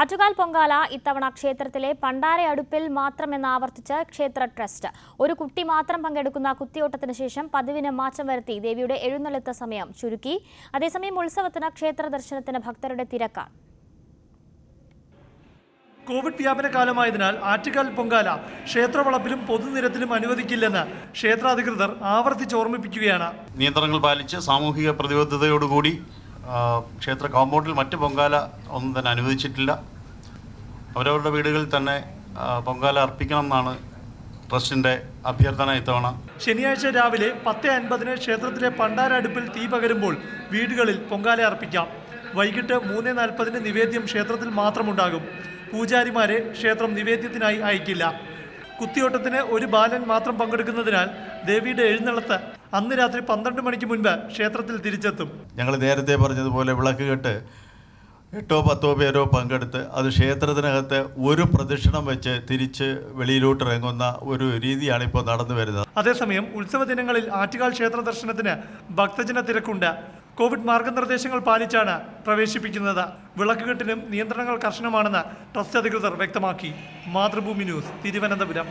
ആറ്റുകാൽ പൊങ്കാല ഇത്തവണ ക്ഷേത്രത്തിലെ പണ്ടാര അടുപ്പിൽ മാത്രമെന്ന് ആവർത്തിച്ച് ക്ഷേത്ര ട്രസ്റ്റ്. ഒരു കുട്ടി മാത്രം പങ്കെടുക്കുന്ന കുത്തിയോട്ടത്തിന് ശേഷം പതിവിന് മാറ്റം വരുത്തി ദേവിയുടെ എഴുന്നള്ളത്ത സമയം ചുരുക്കി. അതേസമയം ഉത്സവത്തിന് ക്ഷേത്ര ദർശനത്തിന് ഭക്തരുടെ തിരക്കാണ് കോവിഡ് വ്യാപന കാലമായതിനാൽ ആറ്റുകാൽ പൊങ്കാല ക്ഷേത്രവളപ്പിലും പൊതുനിരത്തിലും അനുവദിക്കില്ലെന്ന് ക്ഷേത്രാധികൃതർ ആവർത്തിച്ച് ഓർമ്മിപ്പിക്കുകയാണ്. നിയന്ത്രണങ്ങൾ പാലിച്ച് സാമൂഹിക പ്രതിബദ്ധതയോടുകൂടി ക്ഷേത്ര കോമ്പൗണ്ടിൽ മറ്റ് പൊങ്കാല ഒന്നും തന്നെ അനുവദിച്ചിട്ടില്ല. അവരവരുടെ വീടുകളിൽ തന്നെ പൊങ്കാല അർപ്പിക്കണം എന്നാണ് ട്രസ്റ്റിന്റെ അഭ്യർത്ഥന ഇത്തവണ. ശനിയാഴ്ച രാവിലെ പത്ത് അൻപതിന് ക്ഷേത്രത്തിലെ പണ്ടാര അടുപ്പിൽ തീ പകരുമ്പോൾ വീടുകളിൽ പൊങ്കാല അർപ്പിക്കാം. വൈകിട്ട് മൂന്ന് നാൽപ്പതിന് നിവേദ്യം ക്ഷേത്രത്തിൽ മാത്രമുണ്ടാകും. പൂജാരിമാരെ ക്ഷേത്രം നിവേദ്യത്തിനായി അയക്കില്ല. കുത്തിയോട്ടത്തിന് ഒരു ബാലൻ മാത്രം പങ്കെടുക്കുന്നതിനാൽ ദേവിയുടെ എഴുന്നള്ളത്ത് അന്ന് രാത്രി പന്ത്രണ്ട് മണിക്ക് മുൻപ് ക്ഷേത്രത്തിൽ തിരിച്ചെത്തും. ഞങ്ങൾ നേരത്തെ പറഞ്ഞതുപോലെ വിളക്ക് കെട്ട് എട്ടോ പത്തോ പേരോ പങ്കെടുത്ത് അത് ക്ഷേത്രത്തിനകത്ത് ഒരു പ്രദക്ഷിണം വെച്ച് തിരിച്ച് വെളിയിലോട്ട് ഇറങ്ങുന്ന ഒരു രീതിയാണ് ഇപ്പോൾ നടന്നു വരുന്നത്. അതേസമയം ഉത്സവ ദിനങ്ങളിൽ ആറ്റുകാൽ ക്ഷേത്ര ദർശനത്തിന് ഭക്തജന തിരക്കുണ്ട്. കോവിഡ് മാർഗനിർദ്ദേശങ്ങൾ പാലിച്ചാണ് പ്രവേശിപ്പിക്കുന്നത്. വിളക്കുകെട്ടിനും നിയന്ത്രണങ്ങൾ കർശനമാണെന്ന് ട്രസ്റ്റ് അധികൃതർ വ്യക്തമാക്കി. മാതൃഭൂമി ന്യൂസ് തിരുവനന്തപുരം.